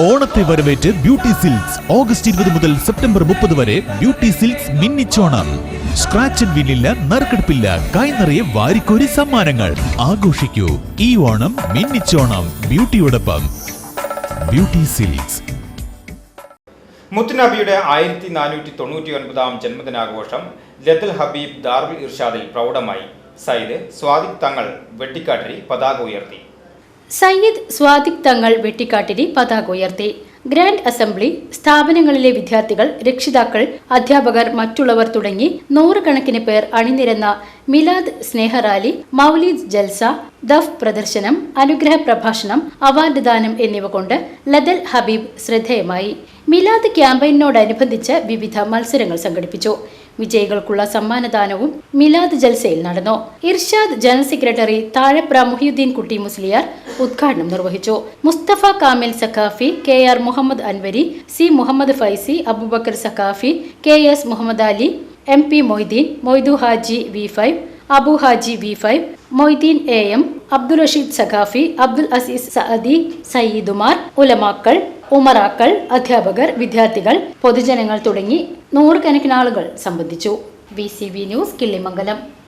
ഓണത്തെ വരവേറ്റ് beauty silks. August ഇരുപത് മുതൽ സെപ്റ്റംബർ മുപ്പത് വരെ ബ്യൂട്ടി സിൽക്സ് മിന്നിച്ചോണം. സ്ക്രാച്ച് ആൻഡ് വിന്നില്ല നറുക്കെടുപ്പില്ല. കൈനിറയെ വാരിക്കോരി സമ്മാനങ്ങൾ. ആഘോഷിക്കൂ. ഈ ഓണം മിന്നിച്ചോണം. ബ്യൂട്ടിയോടൊപ്പം. Beauty Silks. മുത്തുനബിയുടെ ആയിരത്തി നാനൂറ്റി തൊണ്ണൂറ്റി ഒൻപതാം ജന്മദിനാഘോഷം ലതുൽ ഹബീബ് ദാർബി ഇർഷാദിൽ പ്രൗഢമായി. സയ്യിദ് സ്വാദിഖ് തങ്ങൾ വെട്ടിക്കാട്ടിരി പതാക ഉയർത്തി. സയ്യിദ് സ്വാദിഖ് തങ്ങൾ വെട്ടിക്കാട്ടിരി പതാക ഉയർത്തി. ഗ്രാൻഡ് അസംബ്ലി സ്ഥാപനങ്ങളിലെ വിദ്യാർത്ഥികൾ രക്ഷിതാക്കൾ അധ്യാപകർ മറ്റുള്ളവർ തുടങ്ങി നൂറുകണക്കിന് പേർ അണിനിരന്ന മിലാദ് സ്നേഹറാലി മൗലിദ് ജൽസ ദഫ് പ്രദർശനം അനുഗ്രഹ പ്രഭാഷണം അവാർഡ് ദാനം എന്നിവ കൊണ്ട് ലതൽ ഹബീബ് ശ്രദ്ധേയമായി. മിലാദ് ക്യാമ്പയിനോടനുബന്ധിച്ച് വിവിധ മത്സരങ്ങൾ സംഘടിപ്പിച്ചു. വിജയികൾക്കുള്ള സമ്മാനദാനവും മിലാദ് ജൽസയിൽ നടന്നു. ഇർഷാദ് ജനറൽ സെക്രട്ടറി താഴെപ്ര മുഹിയുദ്ദീൻ കുട്ടി മുസ്ലിയാർ ഉദ്ഘാടനം നിർവഹിച്ചു. Musthafa Kamil Saqafi K R Muhammad Anwari C Muhammad Faizy Abubakar Saqafi K S Muhammad Ali M P Moideen Moidu Haji V five Abu Haji V five Moideen A M Abdul Rasheed Saqafi Abdul Azeez Saadi സയ്യിദുമാർ ഉലമാക്കൾ ഉമറാക്കൾ അധ്യാപകർ വിദ്യാർത്ഥികൾ പൊതുജനങ്ങൾ തുടങ്ങി നൂറുകണക്കിന് ആളുകൾ സംബന്ധിച്ചു. B C B news Killimangalam.